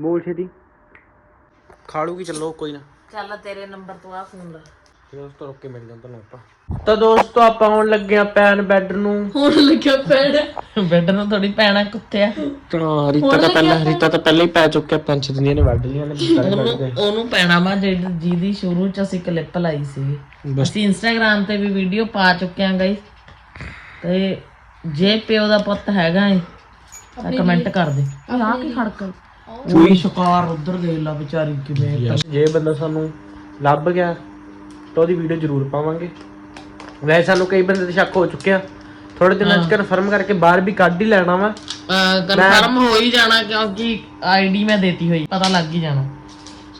B: ਬੋਲ ਛੇਤੀ। ਖਾ ਲੂਗੀ ਚੱਲੋ ਕੋਈ ਨਾ।
A: ਚੱਲ ਤੇਰੇ ਨੰਬਰ ਤੋਂ ਆ ਫੋਨ ਲਾ।
B: ਦੋਸਤੋ ਰੁੱਕ ਕੇ ਮਿਲ ਜਾਂ ਤੁਹਾਨੂੰ ਆਪਾਂ।
A: ਤਾਂ ਦੋਸਤੋ ਆਪਾਂ ਆਉਣ ਲੱਗੇ ਆ ਪੈਨ ਬੈੱਡ ਨੂੰ।
D: ਹੁਣ ਲੱਗਿਆ ਪੈਣ
A: ਬੈੱਡ ਨੂੰ ਥੋੜੀ ਪੈਣਾ ਕੁੱਤੇ ਆ
B: ਤਾਂ ਰੀਤਾ ਤਾਂ ਪਹਿਲਾਂ ਰੀਤਾ ਤਾਂ ਪਹਿਲਾਂ ਹੀ ਪੈ ਚੁੱਕਿਆ ਪੰਜ ਦਿਨੀਆਂ ਨੇ ਵੱਢ ਲੀਆਂ ਨੇ
A: ਉਹਨੂੰ ਪੈਣਾ ਜਿਹੜੀ ਜਿਹਦੀ ਸ਼ੁਰੂ ਚ ਅਸੀਂ ਕਲਿੱਪ ਲਾਈ ਸੀ। ਅਸੀਂ ਇੰਸਟਾਗ੍ਰam ਤੇ ਵੀ ਵੀਡੀਓ ਪਾ ਚੁੱਕੇ ਆਂ ਗਾਇਸ ਤੇ ਜੇ ਪਿਓ ਦਾ ਪੁੱਤ ਹੈਗਾ ਏ ਤਾਂ ਕਮੈਂਟ ਕਰ ਦੇ। ਆ ਕੀ ਖੜਕ। ਚੂਈ ਸ਼ਿਕਾਰ ਉਧਰ ਦੇ ਲਾ ਵਿਚਾਰੀ ਕਿਵੇਂ
B: ਜੇ ਬੰਦਾ ਸਾਨੂੰ ਲੱਭ ਗਿਆ ਤਾਂ ਉਹਦੀ ਵੀਡੀਓ ਜ਼ਰੂਰ ਪਾਵਾਂਗੇ। ਵੈਸੇ ਸਾਨੂੰ ਕਈ ਬੰਦੇ ਤੇ ਸ਼ੱਕ ਹੋ ਚੁੱਕਿਆ ਥੋੜੇ ਦਿਨਾਂ ਚ ਕਨਫਰਮ ਕਰਕੇ ਬਾਹਰ ਵੀ ਕੱਢ ਹੀ ਲੈਣਾ ਵਾ।
A: ਕਨਫਰਮ ਹੋ ਹੀ ਜਾਣਾ ਕਿਉਂਕਿ ਆਈਡੀ ਮੈਂ ਦੇਤੀ ਹੋਈ ਪਤਾ ਲੱਗ ਹੀ ਜਾਣਾ।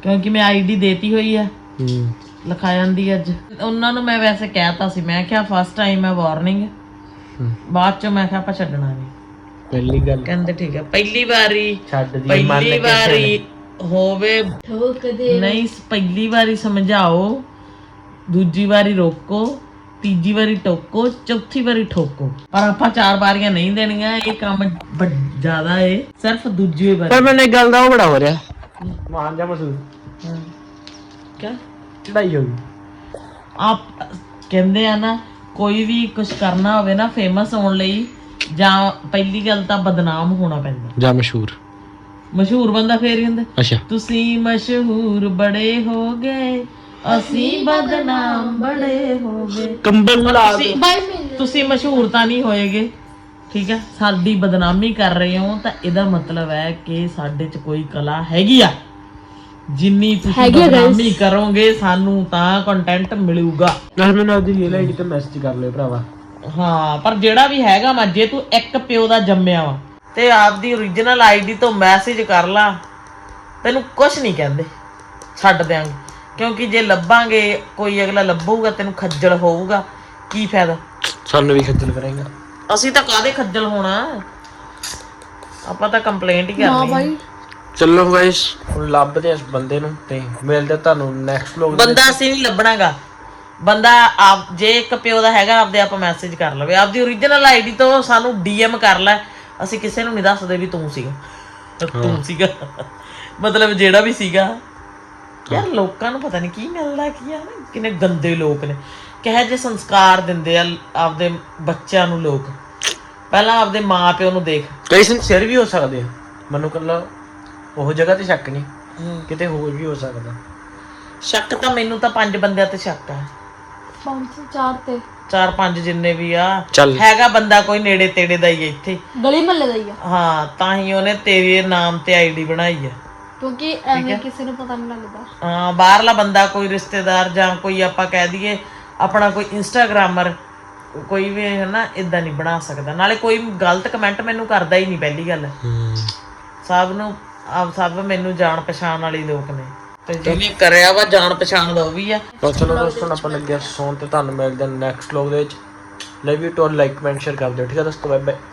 A: ਕਿਉਂਕਿ ਮੈਂ ਆਈਡੀ ਦੇਤੀ ਹੋਈ ਆ।
B: ਹੂੰ।
A: ਲਿਖਾ ਜਾਂਦੀ ਅੱਜ। ਉਹਨਾਂ ਨੂੰ ਮੈਂ ਵੈਸੇ ਕਹਿਤਾ ਸੀ ਮੈਂ ਕਿਹਾ ਫਸਟ ਟਾਈਮ ਹੈ। ਵਾਰਨਿੰਗ ਬਾਅਦ ਚ ਮੈਂ ਕਿਹਾ ਆਪਾਂ ਛੱਡਣਾ ਨਹੀਂ
B: ਪਹਿਲੀ ਗੱਲ।
A: ਕਹਿੰਦੇ ਠੀਕ ਹੈ ਪਹਿਲੀ ਵਾਰੀ
B: ਛੱਡ ਦੀ
A: ਪਹਿਲੀ ਵਾਰੀ ਹੋਵੇ
D: ਠੋਕ ਦੇ।
A: ਨਹੀਂ ਪਹਿਲੀ ਵਾਰੀ ਸਮਝਾਓ। ਦੂਜੀ ਵਾਰੀ ਰੋਕੋ ਤੀਜੀ ਵਾਰੀ ਟੋਕੋ ਚੌਥੀ ਵਾਰੀ ਠੋਕੋ। ਪਰ ਆਪਾਂ ਚਾਰ ਵਾਰੀਆਂ ਨਹੀਂ ਦੇਣੀਆਂ ਇਹ ਕੰਮ ਬ- ਜ਼ਿਆਦਾ ਏ। ਸਿਰਫ ਦੂਜੀ ਵਾਰੀ।
B: ਪਰ ਮੈਨੂੰ ਇੱਕ ਗੱਲ ਦਾ ਉਹ ਬੜਾ ਹੋ ਰਿਹਾ। ਮਾਨ ਜਾ ਮਸੂਦ।
A: ਕਿਆ?
B: ਚੜਾਈ ਹੋ ਗਈ।
A: ਆਪ ਕਹਿੰਦੇ ਆ ਨਾ ਕੋਈ ਵੀ ਕੁਝ ਕਰਨਾ ਹੋਵੇ ਨਾ ਫੇਮਸ ਹੋਣ ਲਈ ਜਾਂ ਪਹਿਲੀ ਗੱਲ ਤਾਂ ਬਦਨਾਮ ਹੋਣਾ ਪੈਂਦਾ।
B: ਜਾਂ ਮਸ਼ਹੂਰ।
A: ਮਸ਼ਹੂਰ ਬੰਦਾ ਫੇਰ ਹੀ ਹੁੰਦਾ।
B: ਅੱਛਾ।
A: ਤੁਸੀਂ ਮਸ਼ਹੂਰ ਬੜੇ ਹੋ ਗਏ। ਅਸੀਂ ਬਦਨਾਮ ਬੜੇ ਹੋ ਗਏ
B: ਕੰਬਲ ਲਾ
A: ਤੁਸੀਂ
D: ਬਾਈ ਮਿੰਟ
A: ਤੁਸੀਂ ਮਸ਼ਹੂਰ ਤਾਂ ਨਹੀਂ ਹੋਏਗੇ ਠੀਕ ਹੈ? ਸਾਡੀ ਬਦਨਾਮੀ ਕਰ ਰਹੇ ਹੋ ਤਾਂ ਇਹਦਾ ਮਤਲਬ ਹੈ ਕਿ ਸਾਡੇ 'ਚ ਕੋਈ ਕਲਾ ਹੈਗੀ ਆ। ਜਿੰਨੀ ਤੁਸੀਂ ਬਦਨਾਮੀ ਕਰੋਗੇ ਸਾਨੂੰ ਤਾਂ ਕੰਟੈਂਟ ਮਿਲੂਗਾ।
B: ਨਾਲ ਮੈਨੂੰ ਆਪਦੀ ਰੀਲ ਆਈਡੀ ਤੇ ਮੈਸੇਜ ਕਰ ਲਿਓ ਭਰਾਵਾ।
A: ਹਾਂ ਪਰ ਜਿਹੜਾ ਵੀ ਹੈਗਾ ਵਾ ਜੇ ਤੂੰ ਇੱਕ ਪਿਓ ਦਾ ਜੰਮਿਆ ਵਾ ਤੇ ਆਪਦੀ origignal ਆਈਡੀ ਤੋਂ ਮੈਸੇਜ ਕਰ ਲਾ। ਤੈਨੂੰ ਕੁਝ ਨਹੀਂ ਕਹਿੰਦੇ। ਛੱਡ ਦਿਆਂਗੇ। ਕਿਉਂਕਿ ਜੇ ਲੱਭਾਂਗੇ ਕੋਈ ਅਗਲਾ ਲੱਭੂਗਾ ਤੈਨੂੰ ਖੱਜਲ ਹੋਊਗਾ। ਕੀ ਫਾਇਦਾ?
B: ਸਾਨੂੰ ਵੀ ਖੱਜਲ ਕਰੇਗਾ।
A: ਅਸੀਂ ਤਾਂ ਕਾਦੇ ਖੱਜਲ ਹੋਣਾ? ਆਪਾਂ ਤਾਂ ਕੰਪਲੇਂਟ ਹੀ ਕਰਨੀ। ਹੈ।
B: ਚਲੋ ਗਾਇਸ ਹੁਣ ਲੱਭਦੇ ਆ ਇਸ ਬੰਦੇ ਨੂੰ ਤੇ ਮਿਲਦੇ ਆ ਤੁਹਾਨੂੰ ਨੈਕਸਟ ਵਲੌਗ
A: ਬੰਦਾ ਅਸੀਂ ਨਹੀਂ ਲੱਭਣਾਗਾ। ਬੰਦਾ ਆਪ ਜੇ ਇੱਕ ਪਿਓ ਦਾ ਹੈਗਾ ਆਪਦੇ ਆਪ ਮੈਸੇਜ ਕਰ ਲਵੇ। ਆਪਦੀ origignal ਆਈਡੀ ਤੋਂ ਸਾਨੂੰ ਡੀਐਮ ਕਰ ਲੈ। ਅਸੀਂ ਕਿਸੇ ਨੂੰ ਨਹੀਂ ਦੱਸਦੇ ਵੀ ਤੂੰ ਸੀਗਾ। ਤੂੰ ਸੀਗਾ। ਮਤਲਬ ਜਿਹੜਾ ਵੀ ਸੀਗਾ। ਯਾਰ ਲੋਕਾਂ ਨੂੰ ਪਤਾ ਨਹੀਂ ਕੀ ਮਿਲਦਾ ਕੀ ਆ ਨਾ ਕਿੰਨੇ ਗੰਦੇ ਲੋਕ ਨੇ। ਕਿਹੋ ਜਿਹੇ ਸੰਸਕਾਰ ਦਿੰਦੇ ਆ ਆਪਦੇ ਬੱਚਿਆਂ ਨੂੰ ਲੋਕ। ਪਹਿਲਾਂ ਆਪਦੇ ਮਾਪਿਓ ਨੂੰ ਦੇਖ।
B: ਕਈ ਸਿੰਸੀਅਰ ਵੀ ਹੋ ਸਕਦੇ ਆ। ਮੈਨੂੰ ਕੱਲਾ ਉਹ ਜਗ੍ਹਾ ਤੇ ਸ਼ੱਕ ਨਹੀਂ। ਕਿਤੇ ਹੋਰ ਵੀ ਹੋ ਸਕਦਾ।
A: ਸ਼ੱਕ ਤਾਂ ਮੈਨੂੰ ਤਾਂ ਪੰਜ ਬੰਦਿਆਂ ਤੇ ਸ਼ੱਕ ਆ।
D: ਪੰਜ ਚਾਰ ਤੇ।
A: ਚਾਰ ਪੰਜ ਜਿੰਨੇ ਵੀ ਆ। ਹੈਗਾ ਬੰਦਾ ਕੋਈ ਨੇੜੇ ਤੇੜੇ ਦਾ ਹੀ ਹੈ ਇੱਥੇ।
D: ਗਲੀ ਮਹੱਲੇ ਦਾ ਹੀ ਆ।
A: ਹਾਂ ਤਾਂ ਹੀ ਉਹਨੇ ਤੇਰੇ ਨਾਮ ਤੇ ਆਈਡੀ ਬਣਾਈ ਆ।
D: ਕਿਉਂਕਿ ਐਵੇਂ ਕਿਸੇ ਨੂੰ ਪਤਾ ਨਹੀਂ ਲੱਗਦਾ।
A: ਹਾਂ ਬਾਹਰਲਾ ਬੰਦਾ ਕੋਈ ਰਿਸ਼ਤੇਦਾਰ ਜਾਂ ਕੋਈ ਆਪਾਂ ਕਹਿ ਦਈਏ ਆਪਣਾ ਕੋਈ ਇੰਸਟਾਗ੍ਰਾਮਰ ਕੋਈ ਵੀ ਹੈ ਨਾ ਇਦਾਂ ਨਹੀਂ ਬਣਾ ਸਕਦਾ। ਨਾਲੇ ਕੋਈ ਗਲਤ ਕਮੈਂਟ ਮੈਨੂੰ ਕਰਦਾ ਹੀ ਨਹੀਂ ਪਹਿਲੀ ਗੱਲ। ਸਭ ਨੂੰ ਆਪ ਸਭ ਮੈਨੂੰ ਜਾਣ ਪਛਾਣ ਵਾਲੇ ਲੋਕ ਨੇ। ਤੇ ਜਿਹਨੇ ਕਰਿਆ ਵਾ ਜਾਣ ਪਛਾਣ ਦਾ ਉਹ ਵੀ ਆ।
B: ਤਾਂ ਚਲੋ ਦੋਸਤੋ ਆਪਾਂ ਲੱਗਿਆ ਸੌਣ ਤੇ। ਤੁਹਾਨੂੰ ਮਿਲਦੇ ਨੈਕਸਟ ਵਲੌਗ ਦੇ ਵਿੱਚ। Love you too like comment share ਕਰ ਦਿਓ ਠੀਕ ਹੈ ਦੋਸਤੋ ਬਾਏ ਬਾਏ